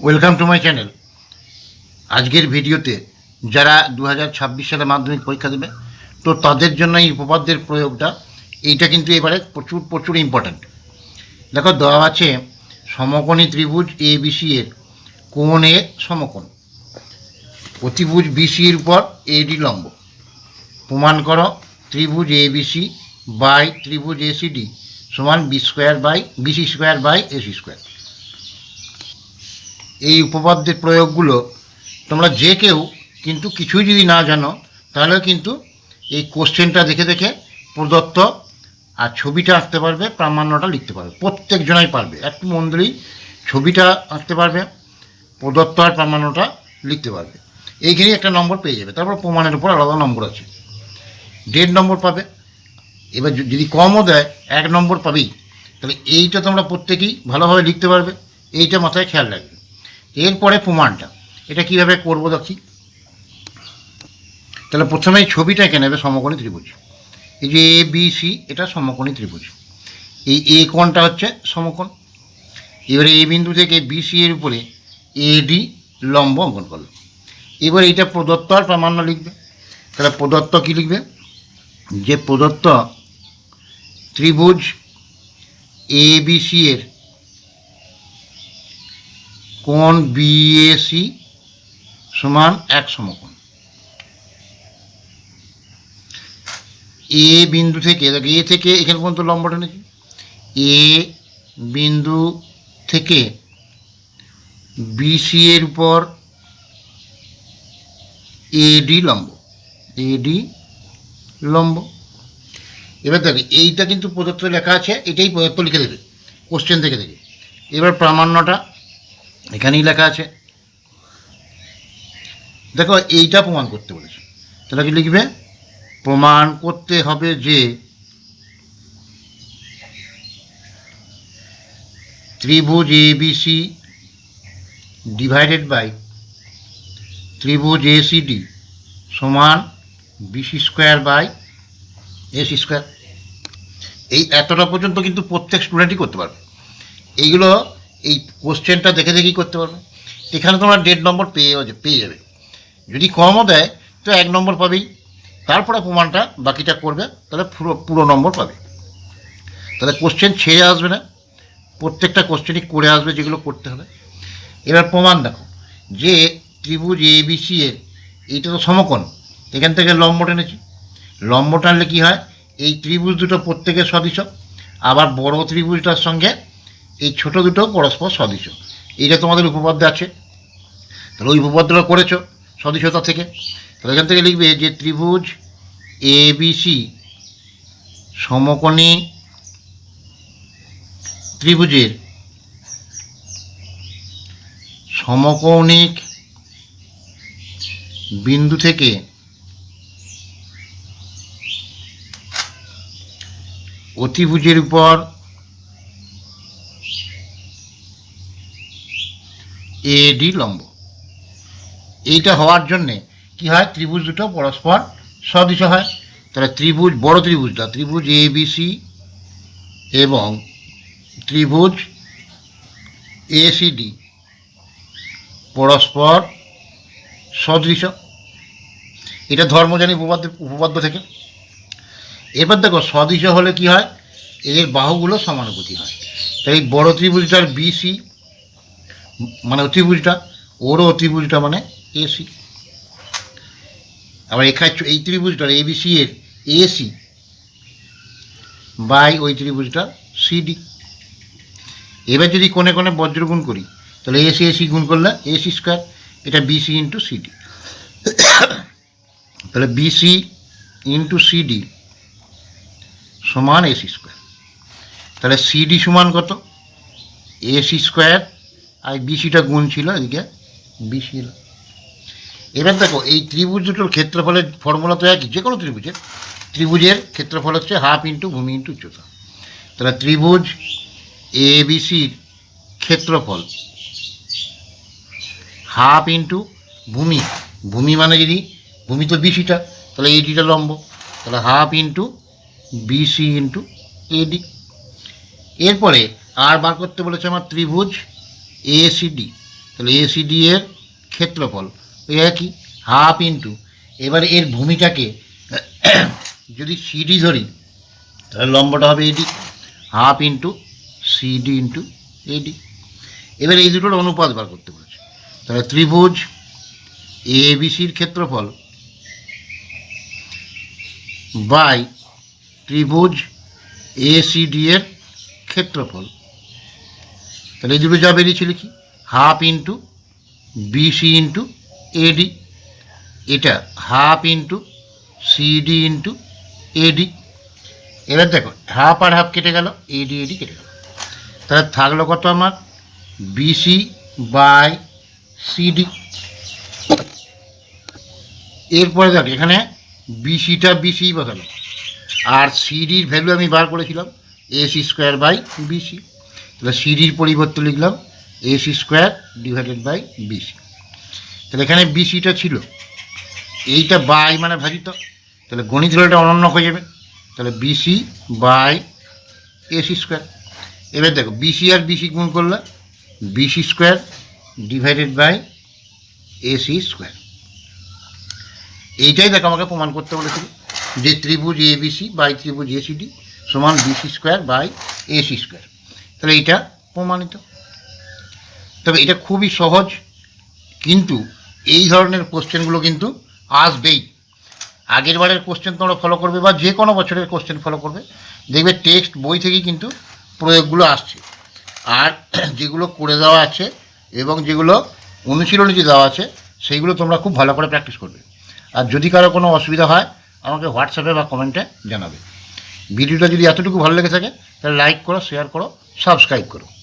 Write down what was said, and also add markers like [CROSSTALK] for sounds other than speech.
Welcome to my channel আজকের ভিডিওতে যারা দু সালে মাধ্যমিক পরীক্ষা দেবে, তো তাদের জন্য এই উপপাদ্যের প্রয়োগটা, এইটা কিন্তু এবারে প্রচুর প্রচুর ইম্পর্ট্যান্ট দেখো, দেওয়া আছে সমকোণী ত্রিভুজ এ বিসি এর কোণ এ সমকোণ। অতিভুজ বিসি এর উপর এডি লম্ব। প্রমাণ করো, ত্রিভুজ এ বিসি বাই ত্রিভুজ এসিডি সমান B square by BC square by AC square এই উপপাদ্যের প্রয়োগগুলো তোমরা যে কেউ কিন্তু কিছুই যদি না জানো তাহলে কিন্তু এই কোশ্চেনটা দেখে দেখে প্রদত্ত আর ছবিটা আঁকতে পারবে, প্রামাণ্যটা লিখতে পারবে। প্রত্যেকজনাই পারবে। একটু মন দিলেই ছবিটা আঁকতে পারবে, প্রদত্ত আর প্রামাণ্যটা লিখতে পারবে। এইখানেই একটা নম্বর পেয়ে যাবে। তারপর প্রমাণের উপর আলাদা নম্বর আছে। দেড় নম্বর পাবে। এবার যদি কমও দেয়, এক নম্বর পাবেই। তাহলে এইটা তোমরা প্রত্যেকেই ভালোভাবে লিখতে পারবে। এইটা মাথায় খেয়াল রাখবে। এরপরে প্রমাণটা। এটা কীভাবে করব দেখি? তাহলে প্রথমে এই ছবিটা এঁকে নেবে সমকোণী ত্রিভুজ। এই যে এ বি সি এটা সমকোণী ত্রিভুজ। এই এ কোণটা হচ্ছে সমকোণ। এবারে এ বিন্দু থেকে বি সি এর উপরে এডি লম্ব অঙ্কন করল। এবার এটা প্রদত্ত আর প্রামাণ্য লিখবে। তাহলে প্রদত্ত কি লিখবে? যে প্রদত্ত ত্রিভুজ এ বি সি এর কোণ বিএসি সমান এক সমকোণ। এ বিন্দু থেকে, দেখো এ থেকে এখানে পর্যন্ত লম্ব টেনেছি এ বিন্দু থেকে বিসি এর উপর এডি লম্ব এডি লম্ব। এবার দেখো, এইটা কিন্তু প্রদত্ত লেখা আছে, এটাই প্রদত্ত লিখে দেবে কোশ্চেন থেকে দেখে। এবার প্রামাণ্যটা এখানেই লেখা আছে। দেখো, এইটা প্রমাণ করতে বলেছে। তাহলে কি লিখবে? প্রমাণ করতে হবে যে ত্রিভুজ বিসি ডিভাইডেড বাই ত্রিভুজ এসিডি সমান BC square by AC square এই এতটা পর্যন্ত কিন্তু প্রত্যেক স্টুডেন্টই করতে পারবে। এইগুলো এই কোশ্চেনটা দেখে দেখেই করতে পারবে। এখানে তোমার দেড় নম্বর পেয়ে পেয়ে যাবে। যদি কমও দেয়, তো এক নম্বর পাবেই। তারপরে প্রমাণটা বাকিটা করবে, তাহলে পুরো পুরো নম্বর পাবে। তাহলে কোশ্চেন ছেড়ে আসবে না। প্রত্যেকটা কোশ্চেনই করে আসবে যেগুলো করতে হবে। এবার প্রমাণ দেখো, যে ত্রিভুজ এ বি সি এর, এইটা তো সমকোণ। এখান থেকে লম্ব টেনেছি। লম্ব টানলে কী হয়? এই ত্রিভুজ দুটো প্রত্যেকের সদৃশ। আবার বড় ত্রিভুজটার সঙ্গে এই ছোট দুটো পরস্পর সদৃশ। এইটা তোমাদের উপপাদ্য আছে। তাহলে ওই উপপাদ্যটা করেছ সদৃশতা থেকে। তাহলে এখান থেকে লিখবে যে ত্রিভুজ এ বি সি সমকোণী ত্রিভুজের সমকৌণিক বিন্দু থেকে অতিভুজের উপর এডি লম্ব। এইটা হওয়ার জন্যে কি হয়? ত্রিভুজ দুটো পরস্পর সদৃশ হয়। তাহলে ত্রিভুজ, বড় ত্রিভুজটা ত্রিভুজ এ বি সি এবং ত্রিভুজ এসিডি পরস্পর সদৃশ। এটা ধর্মজানী উপপাদ্য উপপাদ্য থেকে। এবার দেখো, সদৃশ হলে কি হয়? এর বাহুগুলো সমানুভূতি হয়। তাই বড় ত্রিভুজটার বিসি মানে অতিভুজটা, ওরও অতিভুজটা মানে এসি। আবার এখানে এই ত্রিভুজটার এবিসি এর এসি বাই ওই ত্রিভুজটার সিডি। এবার যদি কোণে কোণে বজ্রগুণ করি, তাহলে এসি এসি গুণ করলে এসি স্কোয়ার, এটা বিসি ইন্টু সিডি। তাহলে বিসি ইন্টু সিডি সমান এসি স্কোয়ার। তাহলে সিডি সমান কত? এসি স্কোয়ার আর বিসিটা গুণ ছিল এদিকে এলো এবার দেখো, এই ত্রিভুজ দুটোর ক্ষেত্রফলের ফর্মুলা তো একই যে কোনো ত্রিভুজের। ত্রিভুজের ক্ষেত্রফল হচ্ছে হাফ ইন্টু ভূমি ইন্টু উচ্চতা তাহলে ত্রিভুজ এ বিসির ক্ষেত্রফল হাফ ইন্টু ভূমি। ভূমি মানে যদি, ভূমি তো বিসিটা তাহলে এডিটা লম্ব। তাহলে half into BC into AD এরপরে আর বার করতে বলেছে আমার ত্রিভুজ এসিডি তাহলে এসিডি এর ক্ষেত্রফল ওই একই হাফ ইন্টু এবারে এর ভূমিটাকে যদি সিডি ধরি, তাহলে লম্বটা হবে AD half into CD into AD এবার এই দুটোর অনুপাত বার করতে বলেছে। তাহলে ত্রিভুজ এ বিসির ক্ষেত্রফল বাই ত্রিভুজ এ সি ডি এর ক্ষেত্রফল। তাহলে এই দুটো যা বেরিয়েছিল কি? Half into BC into AD এটা half into CD into AD এবার দেখো হাফ আর হাফ কেটে গেল এডি এডি কেটে গেল। তাহলে থাকল কত আমার? বিসি বাই সিডি এরপরে দেখ, এখানে বিসিটা বিসি বসালো আর সিডির ভ্যালু আমি বার করেছিলাম এসি স্কোয়ার বাই বিসি তাহলে সিডির পরিবর্তে লিখলাম AC square divided by BC তাহলে এখানে বিসিটা ছিল। এইটা বাই মানে ভাজিত। তাহলে গণিত হলে এটা অনন্য হয়ে যাবে। তাহলে বিসি বাই এসি স্কোয়ার এবার দেখো বিসি আর বিসি গুণ করলে BC square divided by AC square এইটাই দেখো আমাকে প্রমাণ করতে বলেছিল যে ত্রিভুজ এ বিসি বাই ত্রিভুজ এসিডি সমান BC square by AC square তাহলে এইটা প্রমাণিত। তবে এটা খুবই সহজ, কিন্তু এই ধরনের কোশ্চেনগুলো কিন্তু আসবেই। আগের বারের কোশ্চেন তোমরা ফলো করবে বা যে কোনো বছরের কোশ্চেন ফলো করবে। দেখবে টেক্সট বই থেকেই কিন্তু প্রয়োগগুলো আসছে। আর [CLEARS THROAT] যেগুলো করে দেওয়া আছে এবং যেগুলো অনুশীলনী যে দেওয়া আছে, সেইগুলো তোমরা খুব ভালো করে প্র্যাকটিস করবে। আর যদি কারও কোনো অসুবিধা হয়, আমাকে হোয়াটসঅ্যাপে বা কমেন্টে জানাবে। ভিডিওটা যদি এতটুকু ভালো লেগে থাকে, তাহলে লাইক করো শেয়ার করো সাবস্ক্রাইব করো